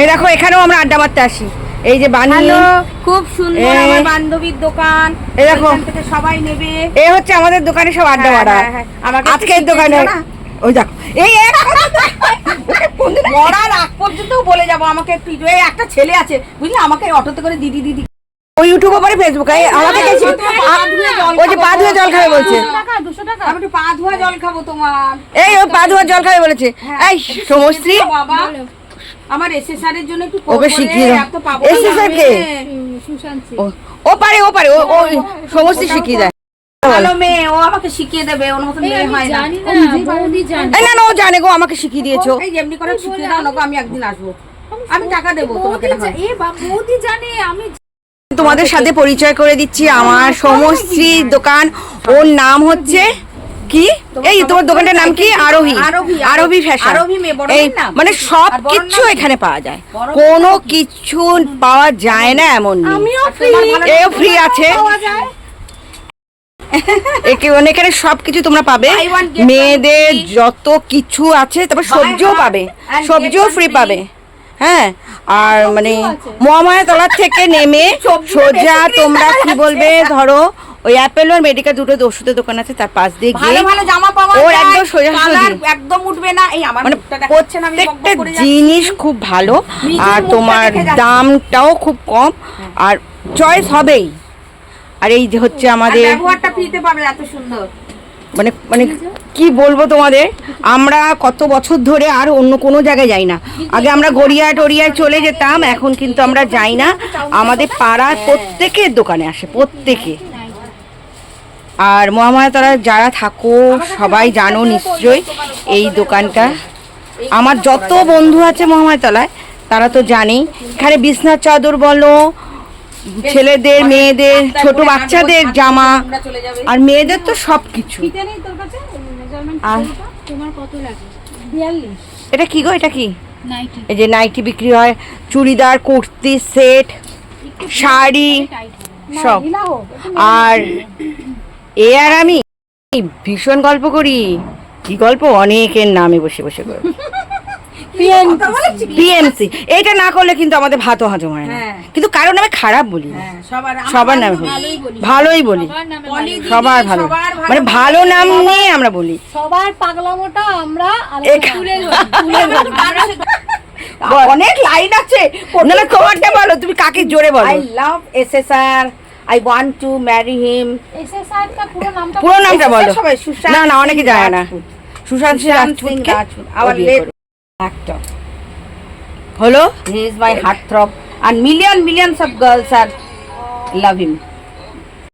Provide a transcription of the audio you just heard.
এই দেখো এখানেও আমরা আড্ডা মারতে আসি। এই যে বানি হ্যালো খুব সুন্দর আমার বান্ধবীর দোকান। এই দেখো। থেকে সবাই নেবে। এ হচ্ছে আমাদের দোকানে সব আড্ডা হ্যাঁ, মারা। হ্যাঁ, হ্যাঁ। আজকের দোকানে ওই দেখো। এই এক মরার আগ পর্যন্ত বলে যাব আমাকে একটু এই একটা ছেলে আছে বুঝলি? আমাকে অটোতে করে দিদি দিদি। ওই ইউটিউব উপরে ফেসবুক আমাকে ধুয়ে ওই যে খাব। পা ধুয়ে জল খাবে বলছে। পা ধোয়া জল খাব তোমার। এই ওই পা ধোয়ার জল খাবে বলেছে। এই সমশ্রী বাবা। আমার এসএসআর এর জন্য একটু ওকে শিখিয়ে দাও। SSR কে? ও- ও পারে ও পারে ও ও সমশ্রী শিখিয়ে দেয়। ভালো মেয়ে ও আমাকে শিখিয়ে দেবে ওর মতো মেয়ে হয় না। না বৌদি জানি। এই না না ও জানে গো আমাকে শিখিয়ে দিয়েছ। এই যেমনি করে শিখিয়ে দাও না গো, আমি একদিন আসব। আমি টাকা দেবো তোমাকে হয়। এ জানে আমি তোমাদের সাথে পরিচয় করে দিচ্ছি আমার সমশ্রীর দোকান। ওর নাম হচ্ছে কি? এই তোমার দোকানটার নাম কি? আরোহী। আরোহী, ফ্যাশন এই মানে সব কিছু এখানে পাওয়া যায়। কোনো কিছু পাওয়া যায় না এমন এও ফ্রি আছে। এখানে সবকিছু তোমরা পাবে। মেয়েদের যত কিছু আছে তারপর সবজিও পাবে। সবজিও ফ্রি পাবে। হ্যাঁ? আর মানে মহামায়া তলার থেকে নেমে সোজা তোমরা কি বলবে? ধরো ওই অ্যাপেল আর মেডিকেল দুটো ওষুধের দোকান আছে তার পাশ দিয়ে গিয়ে ভালো জামা পাওয়া ওর একদম colour একদম উঠবে না। এই আমার মানে না আমি জিনিস খুব ভালো আর তোমার দামটাও খুব কম আর চয়েস হবেই। আর এই যে হচ্ছে আমাদের ব্যবহারটা ফ্রিতে পাবে এত সুন্দর। মানে মানে কি বলব তোমাদের আমরা কত বছর ধরে আর অন্য কোনো জায়গায় যাই না। আগে আমরা গড়িয়া টরিয়ায় চলে যেতাম এখন কিন্তু আমরা যাই না। আমাদের পাড়ার প্রত্যেকের দোকানে আসে প্রত্যেকে। আর মহামায়াতলা যারা থাকো সবাই জানো নিশ্চয়ই এই দোকানটা। আমার যত বন্ধু আছে মহামায়াতলায় তারা তো জানেই। এখানে বিছনার চাদর বলো ছেলেদের মেয়েদের ছোট বাচ্চাদের জামা আর মেয়েদের তো সব কিছু? আর তোমার কত লাগে? 42 এটা কি গো? এটা কি? এই যে নাইটি বিক্রি হয় চুড়িদার কুর্তি সেট শাড়ি সব। আর এ আর আমি ভীষণ গল্প করি। কি গল্প? অনেকের নামে বসে বসে করি পিএমসি এইটা না করলে কিন্তু আমাদের ভাতও হজম হয় না। হ্যাঁ। কিন্তু কারোর নামে খারাপ বলি হ্যাঁ, সবার নামে বলি। ভালোই বলি। সবার ভালো। মানে ভালো নাম নিয়ে আমরা বলি। সবার পাগলামোটা আমরা। অনেক লাইন আছে। না তোমারটা বলো তুমি কাকে জোরে বলো? I love SSR I want to marry him SSR টা পুরো নামটা পুরো নামটা বলো সবাই সুশান্ত না না অনেকে সিং জানে না রাজপুত। সুশান্ত সিং সুশান্ত সিং রাজপুতকে রাজপুত আওয়ার ও বিয়ে লেট করে। actor হলো he is my heartthrob and million millions of girls are love him